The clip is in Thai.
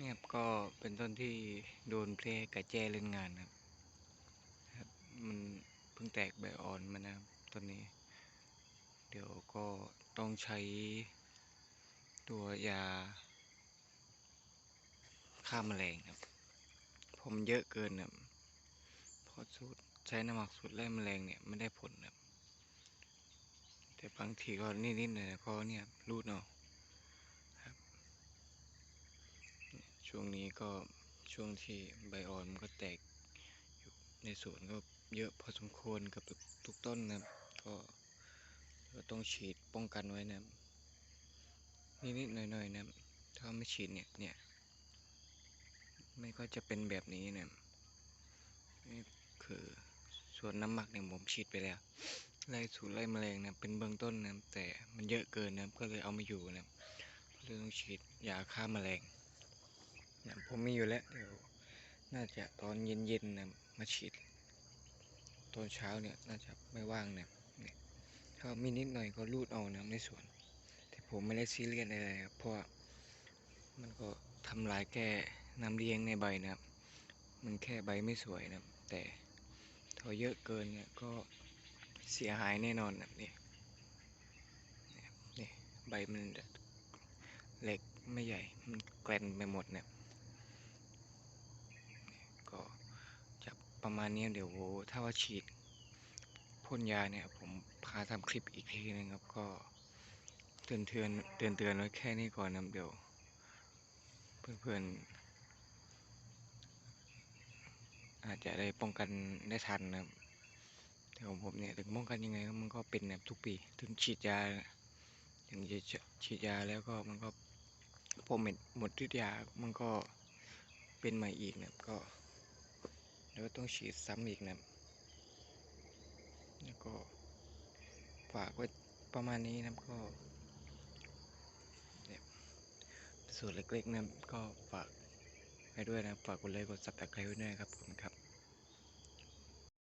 นี่ยครับก็เป็นต้นที่โดนเพลกระแจเล่นงานครับครับ มันเพิ่งแตกใบอ่อนมานะครับต้นนี้ เดี๋ยวก็ต้องใช้ ตัวยาฆ่าแมลงครับ ผมเยอะเกินครับเพอสูตรใช้น้ำหมักสูตรไล่แมลงเนี่ยไม่ได้ผลครับ แต่บางทีก็นิดๆหน่อยๆก็เนี่ยรูดเอาครับ ช่วงนี้ก็ช่วงที่ใบอ่อนมันก็แตกอยู่ในสวนก็เยอะพอสมควรกับทุกต้นนะครับก็ก็ต้องฉีดป้องกันไว้นะนิดๆหน่อยๆนะถ้าไม่ฉีดเนี่ยเนี่ยไม่ก็จะเป็นแบบนี้นะนี่คือส่วนน้ำหมักเนี่ยผมฉีดไปแล้วไล่สูตรไล่แมลงนะเป็นเบื้องต้นนะแต่มันเยอะเกินนะก็เลยเอาม่อยู่นะก็เลยต้องฉีดยาฆ่าแมลง ผมมีอยู่แล้วเดี๋ยวน่าจะตอนเย็นๆนะมาฉีดตอนเช้าเนี่ยน่าจะไม่ว่างนะเนี่ยถ้ามีนิดหน่อยก็รูดเอานะในสวน แต่ผมไม่ได้ซีเรียสอะไรครับเพราะมันก็ทำลายแค่น้ำเลี้ยงในใบนะครับ มันแค่ใบไม่สวยนะแต่ถ้าเยอะเกินเนี่ยก็เสียหายแน่นอนแบบนี้เนี่ยนี่ใบมันเล็กไม่ใหญ่มันแกลนไปหมดเนี่ยนี่ก็จะ ประมาณนี้เดี๋ยวถ้าว่าฉีดพ่นยาเนี่ยผมพาทำคลิปอีกทีนึงครับก็เตือนเตือนเตือนเตือนไว้แค่นี้ก่อนนะเดี๋ยวเพื่อนๆอาจจะได้ป้องกันได้ทันนะครับแต่ของผมเนี่ยถึงป้องกันยังไงมันก็เป็นแบบทุกปี ถึงฉีดยาถึงจะฉีดยาแล้วก็มันก็พอหมดหมดฤทธิ์ยามันก็เป็นใหม่อีกเนี่ยก็ แล้วต้องฉีดซ้ำอีกนะแล้วก็ฝากไว้ประมาณนี้นะก็เนี่ยส่วนเล็กๆนะก็ฝากให้ด้วยนะฝากกดไลค์กดซับสไครต์ด้วยนะครับผมครับ